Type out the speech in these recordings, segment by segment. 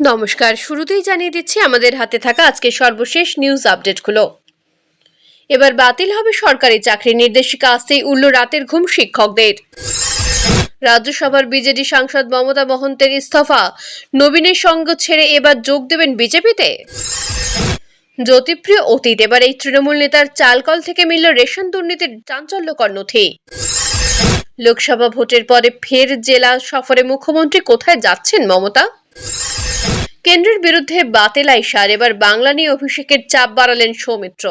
নমস্কার। শুরুতেই জানিয়ে দিচ্ছি, আমাদের হাতে থাকা আজকে সর্বশেষ নিউজ আপডেটগুলো। এবার বাতিল হবে সরকারি চাকরি নির্দেশিকা আসতেই উল্ল রাতের ঘুম শিক্ষকদের। রাজ্যসভার বিজেডি সাংসদ মমতা মহন্তের ইস্তফা, নবীনের সঙ্গ ছেড়ে এবার যোগ দেবেন বিজেপিতে? জ্যোতিপ্রিয় অতীত, এবার এই তৃণমূল নেতার চালকল থেকে মিলল রেশন দুর্নীতির চাঞ্চল্যকর নথি। লোকসভা ভোটের পরে ফের জেলা সফরে মুখ্যমন্ত্রী কোথায় যাচ্ছেন মমতা? কেন্দ্রের বিরুদ্ধে বাতেলাই সার। এবার বাংলা নিয়ে অভিষেকের চাপ বাড়ালেন সৌমিত্র।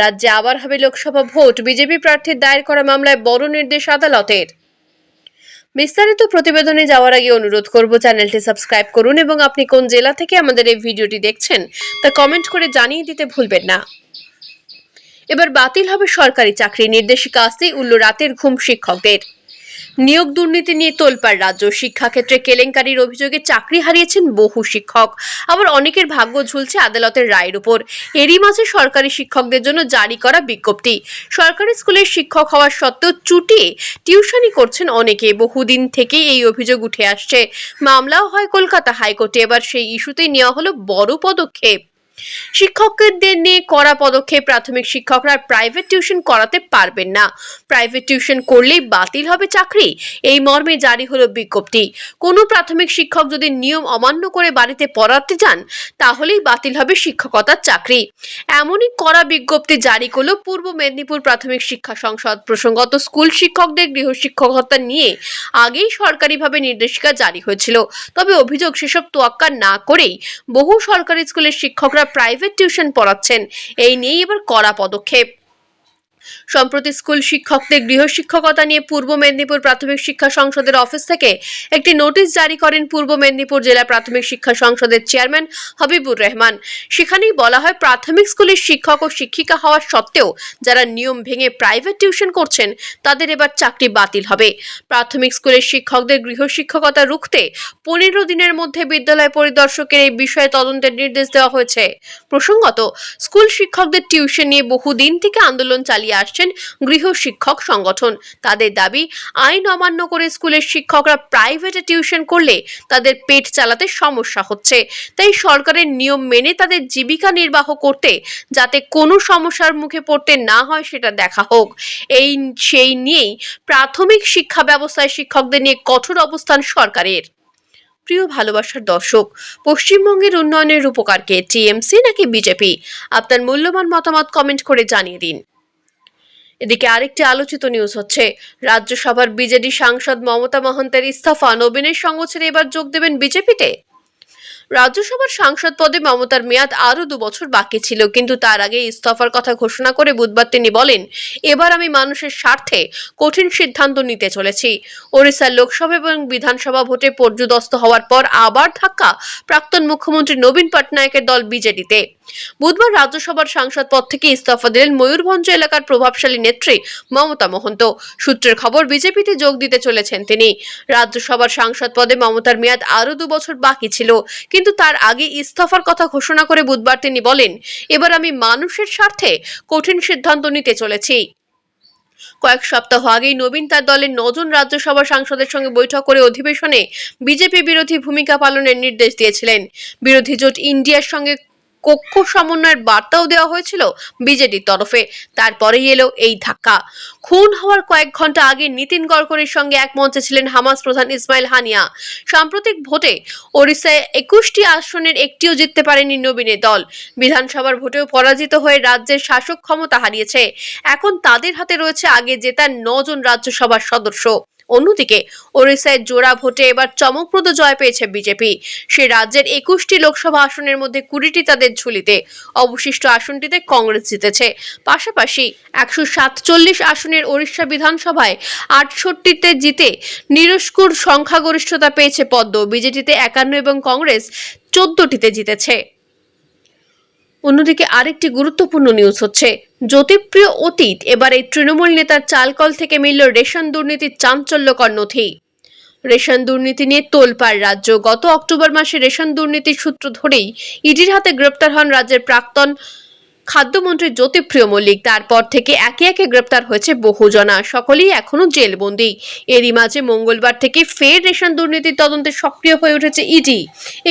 রাজ্যে আবার হবে লোকসভা ভোট। বিজেপি প্রার্থীর দায়ের করা মামলায় বড় নির্দেশ আদালতের। বিস্তারিত প্রতিবেদনে যাওয়ার আগে অনুরোধ করব, চ্যানেলটি সাবস্ক্রাইব করুন এবং আপনি কোন জেলা থেকে আমাদের এই ভিডিওটি দেখছেন তা কমেন্ট করে জানিয়ে দিতে ভুলবেন না। এবার বাতিল হবে সরকারি চাকরি নির্দেশিকা আসতেই উল্ল রাতের ঘুম শিক্ষকদের। নিয়োগ দুর্নীতি নিয়ে তোলপাড় রাজ্য। শিক্ষাক্ষেত্রে কেলেঙ্কারির অভিযোগে চাকরি হারিয়েছেন বহু শিক্ষক। আবার অনেকের ভাগ্য ঝুলছে আদালতের রায়ের উপর। এরই মাঝে সরকারি শিক্ষকদের জন্য জারি করা বিজ্ঞপ্তি। সরকারি স্কুলের শিক্ষক হওয়া সত্ত্বেও চুটিয়ে টিউশনি করছেন অনেকে। বহুদিন থেকেই এই অভিযোগ উঠে আসছে। মামলাও হয় কলকাতা হাইকোর্টে। এবার সেই ইস্যুতেই নেওয়া হলো বড় পদক্ষেপ। শিক্ষকদের নিয়ে করা পদক্ষেপ প্রাথমিক শিক্ষকরা প্রাইভেট টিউশন করাতে পারবেন না। প্রাইভেট টিউশন করলেই বাতিল হবে চাকরি। এই মর্মে জারি হলো বিজ্ঞপ্তি। কোনো প্রাথমিক শিক্ষক যদি নিয়ম অমান্য করে বাড়িতে পড়াতে যান, তাহলেই বাতিল হবে শিক্ষকতার চাকরি। এমনই করা বিজ্ঞপ্তি জারি করল পূর্ব মেদিনীপুর প্রাথমিক শিক্ষা সংসদ প্রসঙ্গত স্কুল শিক্ষকদের গৃহ শিক্ষকতা নিয়ে। আগেই সরকারিভাবে নির্দেশিকা জারি হয়েছিল। তবে অভিযোগ সেসব তোয়াক্কা না করেই বহু সরকারি স্কুলের শিক্ষকরা প্রাইভেট টিউশন পড়াচ্ছেন। এই নিয়েই এবার কড়া পদক্ষেপ। সম্প্রতি স্কুল শিক্ষকদের গৃহশিক্ষকতা নিয়ে পূর্ব মেদিনীপুর প্রাথমিক শিক্ষা সংসদের অফিস থেকে একটি নোটিশ জারি করেন পূর্ব মেদিনীপুর জেলা প্রাথমিক শিক্ষা সংসদের চেয়ারম্যান হাবিবুর রহমান। সেখানেই বলা হয়, প্রাথমিক স্কুলের শিক্ষক ও শিক্ষিকা হওয়া সত্ত্বেও যারা নিয়ম ভেঙে প্রাইভেট টিউশন করছেন, তাদের এবার চাকরি বাতিল হবে। প্রাথমিক স্কুলের শিক্ষকদের গৃহশিক্ষকতা রুখতে পনেরো দিনের মধ্যে বিদ্যালয় পরিদর্শকের এই বিষয়ে তদন্তের নির্দেশ দেওয়া হয়েছে। প্রসঙ্গত, স্কুল শিক্ষকদের টিউশন নিয়ে বহুদিন থেকে আন্দোলন চালিয়ে আসছেন গৃহ শিক্ষক সংগঠন। তাদের দাবি, আইন অমান্য করে স্কুলের শিক্ষকরা প্রাইভেটে টিউশন করলে তাদের পেট চালাতে সমস্যা হচ্ছে। তাই সরকারের নিয়ম মেনে তাদের জীবিকা নির্বাহ করতে যাতে কোনো সমস্যার মুখে পড়তে না হয় সেটা দেখা হোক। এই, সেই নিয়েই প্রাথমিক শিক্ষা ব্যবস্থায় শিক্ষকদের নিয়ে কঠোর অবস্থান সরকারের। প্রিয় ভালোবাসার দর্শক, পশ্চিমবঙ্গের উন্নয়নের উপকারকে টিএমসি নাকি বিজেপি? আপনার মূল্যবান মতামত কমেন্ট করে জানিয়ে দিন। এদিকে আরেকটি আলোচিত নিউজ হচ্ছে, রাজ্যসভার বিজেডি সাংসদ মমতা মহন্তের ইস্তফা, নবীনের সঙ্গ ছেড়ে এবার যোগ দেবেন বিজেপিতে? রাজ্যসভার সাংসদ পদে মমতার মেয়াদ আরও দু বছর বাকি ছিল, কিন্তু তার আগে ইস্তফার কথা ঘোষণা করে বুধবার তিনি বলেন, এবার আমি মানুষের স্বার্থে কঠিন সিদ্ধান্ত নিতে চলেছি। ওড়িশার লোকসভা এবং বিধানসভা ভোটে পর্যুদস্ত হওয়ার পর আবার ধাক্কা প্রাক্তন মুখ্যমন্ত্রী নবীন পটনায়কের দল বিজেডিতে। বুধবার রাজ্যসভার সাংসদ পদ থেকে ইস্তফা দিলেন ময়ূরভঞ্জ এলাকার প্রভাবশালী নেত্রী মমতা মহন্ত। সূত্রের খবর, বিজেপিতে যোগ দিতে চলেছেন তিনি। রাজ্যসভার সাংসদ পদে মমতার মেয়াদ আরও দু বছর বাকি ছিল, কিন্তু তার আগে ইস্তফার কথা ঘোষণা করে বুধবার তিনি বলেন, এবার আমি মানুষের স্বার্থে কঠিন সিদ্ধান্ত নিতে চলেছি। কয়েক সপ্তাহ আগেই নবীন তার দলের নজন রাজ্যসভা সাংসদের সঙ্গে বৈঠক করে অধিবেশনে বিজেপি বিরোধী ভূমিকা পালনের নির্দেশ দিয়েছিলেন। বিরোধী জোট ইন্ডিয়ার সঙ্গে কক্ষ সমন্বয়ের বার্তাও দেওয়া হয়েছিল বিজেডির তরফে। তারপরেই এলো এই ধাক্কা। খুন হওয়ার কয়েক ঘণ্টা আগে নীতিন গডকরির সঙ্গে এক মঞ্চে ছিলেন হামাস প্রধান ইসমাইল হানিয়া। সাম্প্রতিক ভোটে ওড়িশায় একুশটি আসনের একটিও জিততে পারেনি নবীনের দল। বিধানসভার ভোটেও পরাজিত হয়ে রাজ্যের শাসক ক্ষমতা হারিয়েছে। এখন তাদের হাতে রয়েছে আগে জেতার নজন রাজ্যসভার সদস্য। অন্যদিকে, ওড়িশায় জোড়া ভোটে এবার চমকপ্রদ জয় পেয়েছে বিজেপি। সে রাজ্যের একুশটি লোকসভা আসনের মধ্যে কুড়িটি তাদের ঝুলিতে, অবশিষ্ট আসনটিতে কংগ্রেস জিতেছে। পাশাপাশি একশো সাতচল্লিশ আসনের ওড়িশা বিধানসভায় আটষট্টিতে জিতে নিরস্কুর সংখ্যাগরিষ্ঠতা পেয়েছে পদ্ম। বিজেপিতে একান্ন এবং কংগ্রেস চোদ্দটিতে জিতেছে। অন্যদিকে আরেকটি গুরুত্বপূর্ণ নিউজ হচ্ছে, জ্যোতিপ্রিয় অতীত, এবার এই তৃণমূল নেতার চালকল থেকে মিলল রেশন দুর্নীতির চাঞ্চল্যকর নথি। রেশন দুর্নীতি নিয়ে তোলপাড় রাজ্য। গত অক্টোবর মাসে রেশন দুর্নীতির সূত্র ধরেই ইডির হাতে গ্রেপ্তার হন রাজ্যের প্রাক্তন খাদ্যমন্ত্রী জ্যোতিপ্রিয় মল্লিক তারপর থেকে একে একে গ্রেপ্তার হয়েছে বহুজনা। সকলেই এখনও জেলবন্দি। এরই মাঝে মঙ্গলবার থেকে ফের রেশন দুর্নীতির তদন্তে সক্রিয় হয়ে উঠেছে ইডি।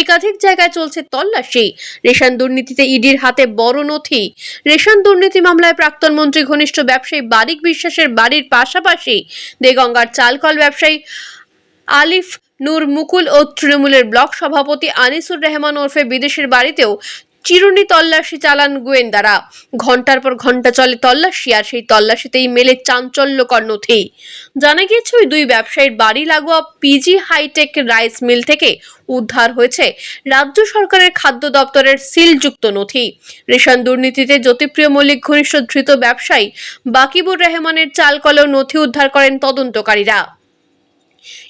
একাধিক জায়গায় চলছে তল্লাশি। রেশন দুর্নীতিতে ইডির হাতে বড় নথি। রেশন দুর্নীতি মামলায় প্রাক্তন মন্ত্রী, ঘনিষ্ঠ ব্যবসায়ী বারিক বিশ্বাসের বাড়ির পাশাপাশি দেগঙ্গার চালকল ব্যবসায়ী আলিফ নূর মুকুল ও তৃণমূলের ব্লক সভাপতি আনিসুর রহমান ওরফে বিদেশের বাড়িতেও চিরুনি তল্লাশি চালান গোয়েন্দারা। ঘণ্টার পর ঘণ্টা চলে তল্লাশি, আর সেই তল্লাশিতেই মেলে চাঞ্চল্যকর নথি। জানা গিয়েছে, ওই দুই ব্যবসায়ীর বাড়ি লাগোয়া পিজি হাইটেক রাইস মিল থেকে উদ্ধার হয়েছে রাজ্য সরকারের খাদ্য দপ্তরের সিলযুক্ত নথি। রেশন দুর্নীতিতে জ্যোতিপ্রিয় মল্লিক ঘনিষ্ঠ ধৃত ব্যবসায়ী বাকিবুর রহমানের চালকলেও নথি উদ্ধার করেন তদন্তকারীরা।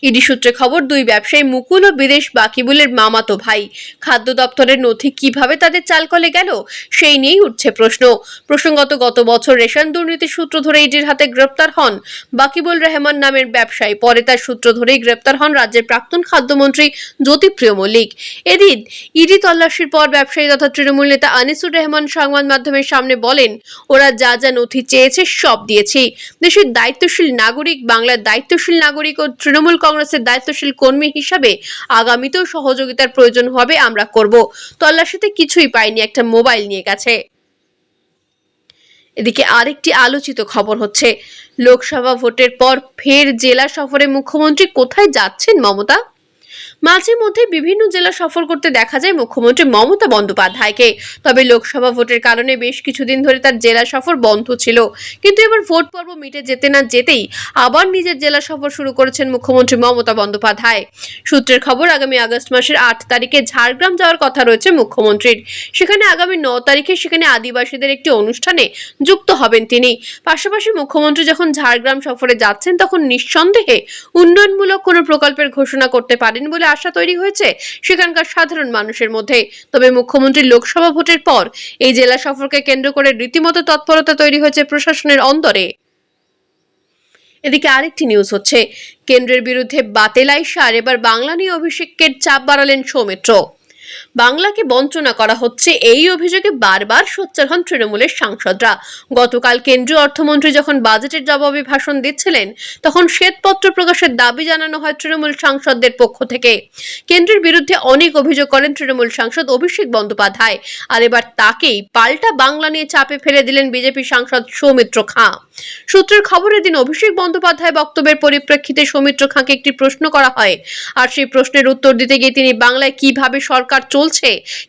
ইডি সূত্রে খবর, দুই ব্যবসায়ী মুকুল ও বিদেশ বাকিবুলের মামাতো ভাই। খাদ্য দপ্তরের নথি কীভাবে তাদের চালকলে গেল, সেই নিয়েই উঠছে প্রশ্ন। প্রসঙ্গত, গত বছর রেশন দুর্নীতির সূত্র ধরে ইডির হাতে গ্রেপ্তার হন বাকিবুল রহমান নামের ব্যবসায়ী। পরে তার সূত্র ধরেই গ্রেপ্তার হন রাজ্যের প্রাক্তন খাদ্যমন্ত্রী জ্যোতিপ্রিয় মল্লিক। এদিন ইডি তল্লাশির পর ব্যবসায়ী তথা তৃণমূল নেতা আনিসুর রহমান সংবাদ মাধ্যমের সামনে বলেন, ওরা যা যা নথি চেয়েছে সব দিয়েছি। দেশের দায়িত্বশীল নাগরিক, বাংলার দায়িত্বশীল নাগরিক ও তৃণমূল কংগ্রেসের দায়িত্বশীল কর্মী হিসাবে আগামীতেও সহযোগিতার প্রয়োজন হবে, আমরা করব। তল্লাশিতে কিছুই পাইনি, একটা মোবাইল নিয়ে গেছে। এদিকে আরেকটি আলোচিত খবর হচ্ছে, লোকসভা ভোটের পর ফের জেলা সফরে মুখ্যমন্ত্রী কোথায় যাচ্ছেন মমতা? মাঝে মধ্যে বিভিন্ন জেলা সফর করতে দেখা যায় মুখ্যমন্ত্রী মমতা বন্দ্যোপাধ্যায়কে। তবে লোকসভা ভোটের কারণে বেশ কিছুদিন ধরে তার জেলা সফর বন্ধ ছিল। কিন্তু এবার ভোট পর্ব মিটে যেতে না যেতেই আবার নিজের জেলা সফর শুরু করেছেন মুখ্যমন্ত্রী মমতা বন্দ্যোপাধ্যায়। সূত্রের খবর, আগামী আগস্ট মাসের আট তারিখে ঝাড়গ্রাম যাওয়ার কথা রয়েছে মুখ্যমন্ত্রীর। সেখানে আগামী ন তারিখে সেখানে আদিবাসীদের একটি অনুষ্ঠানে যুক্ত হবেন তিনি। পাশাপাশি মুখ্যমন্ত্রী যখন ঝাড়গ্রাম সফরে যাচ্ছেন, তখন নিঃসন্দেহে উন্নয়নমূলক কোনো প্রকল্পের ঘোষণা করতে পারেন বলে আশা তৈরি হয়েছে সেখানকার সাধারণ মানুষের মধ্যে। তবে মুখ্যমন্ত্রী লোকসভা ভোটের পর এই জেলা সফরকে কেন্দ্র করে রীতিমতো তৎপরতা তৈরি হয়েছে প্রশাসনের অন্তরে এদিকে আরেকটি নিউজ হচ্ছে, কেন্দ্রের বিরুদ্ধে বাতেলাই সার, এবার বাংলা নিয়ে অভিষেকের চাপ বাড়ালেন সৌমিত্র। বাংলাকে বঞ্চনা করা হচ্ছে। এই অভিযোগে বারবার সোচ্চার হন তৃণমূলের সাংসদরা। গতকাল কেন্দ্রীয় অর্থমন্ত্রী যখন বাজেটের জবাবে ভাষণ দিচ্ছিলেন, তখন শ্বেতপত্র প্রকাশের দাবি জানানো হয় তৃণমূল সাংসদদের পক্ষ থেকে। কেন্দ্রের বিরুদ্ধে অনেক অভিযোগ করেন তৃণমূল সাংসদ অভিষেক বন্দ্যোপাধ্যায়। আর এবার তাকেই পাল্টা বাংলা নিয়ে চাপে ফেলে দিলেন বিজেপি সাংসদ সৌমিত্র খাঁ। সূত্রের খবরের দিন অভিষেক বন্দ্যোপাধ্যায় বক্তব্যের পরিপ্রেক্ষিতে সৌমিত্র খাঁকে একটি প্রশ্ন করা হয়। আর সেই প্রশ্নের উত্তর দিতে গিয়ে তিনি বাংলায় কীভাবে সরকার চলছে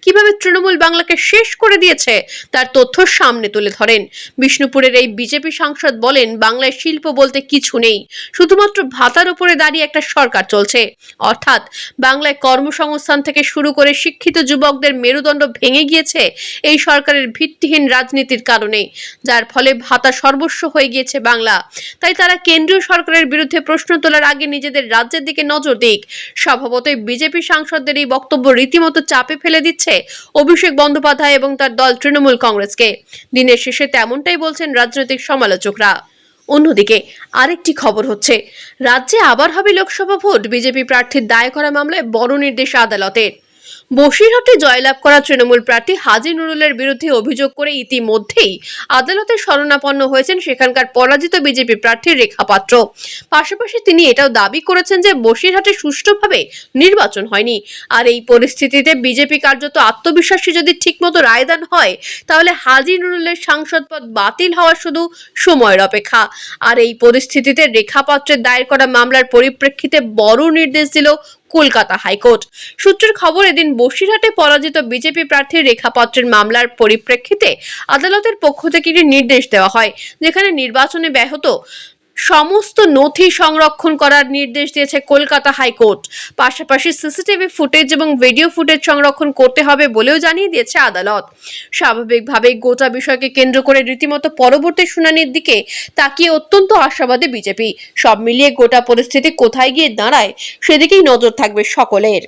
কীভাবে তৃণমূল বাংলাকে শেষ করে দিয়েছে? তার তথ্য সামনে তুলে ধরেন। বিষ্ণুপুরের এই বিজেপি সাংসদ বলেন, বাংলায় শিল্প বলতে কিছু নেই। শুধুমাত্র ভাতার উপরে দাঁড়িয়ে একটা সরকার চলছে। অর্থাৎ বাংলায় কর্মসংস্থান থেকে শুরু করে শিক্ষিত যুবকদের মেরুদণ্ড ভেঙে গিয়েছে এই সরকারের ভিত্তিহীন রাজনীতির কারণে, যার ফলে ভাতা সর্বস্ব হয়ে গিয়েছে বাংলা। তাই তারা কেন্দ্রীয় সরকারের বিরুদ্ধে প্রশ্ন তোলার আগে নিজেদের রাজ্যের দিকে নজর দিক। স্বভাবতই বিজেপি সাংসদদের এই বক্তব্য রীতিমতো চাপে ফেলে দিচ্ছে অভিষেক বন্দ্যোপাধ্যায় এবং তার দল তৃণমূল কংগ্রেসকে। দিনের শেষে তেমনটাই বলছেন রাজনৈতিক সমালোচকরা। অন্যদিকে আরেকটি খবর হচ্ছে, রাজ্যে আবার হবে লোকসভা ভোট। বিজেপি প্রার্থীর দায় করা মামলায় বড় নির্দেশ আদালতের। বসিরহাটে জয়লাভ করা তৃণমূল প্রার্থী হাজি নুরুলের বিরুদ্ধে অভিযোগ করে ইতিমধ্যেই আদালতে শরণাপন্ন হয়েছেন সেখানকার পরাজিত বিজেপি প্রার্থী রেখা পাত্র। পাশাপাশি তিনি এটাও দাবি করেছেন যে বসিরহাটে সুষ্ঠুভাবে নির্বাচন হয়নি। আর এই পরিস্থিতিতে বিজেপি কার্যত আত্মবিশ্বাসী যদি ঠিকমতো রায়দান হয়, তাহলে হাজি নুরুলের সাংসদ পদ বাতিল হওয়া শুধু সময়ের অপেক্ষা। আর এই পরিস্থিতিতে রেখা পাত্রের দায়ের করা মামলার পরিপ্রেক্ষিতে বড় নির্দেশ দিল কলকাতা হাইকোর্ট। সূত্রের খবর, এদিন বসিরহাটে পরাজিত বিজেপি প্রার্থীর রেখাপত্রের মামলার পরিপ্রেক্ষিতে আদালতের পক্ষ থেকে একটি নির্দেশ দেওয়া হয়, যেখানে নির্বাচনে ব্যাহত সমস্ত নথি সংরক্ষণ করার নির্দেশ দিয়েছে কলকাতা হাইকোর্ট। পাশাপাশি সিসিটিভি ফুটেজ এবং ভিডিও ফুটেজ সংরক্ষণ করতে হবে বলেও জানিয়ে দিয়েছে আদালত। স্বাভাবিকভাবে গোটা বিষয়কে কেন্দ্র করে রীতিমতো পরবর্তী শুনানির দিকে তাকিয়ে অত্যন্ত আশাবাদী বিজেপি। সব মিলিয়ে গোটা পরিস্থিতি কোথায় গিয়ে দাঁড়ায়, সেদিকেই নজর থাকবে সকলের।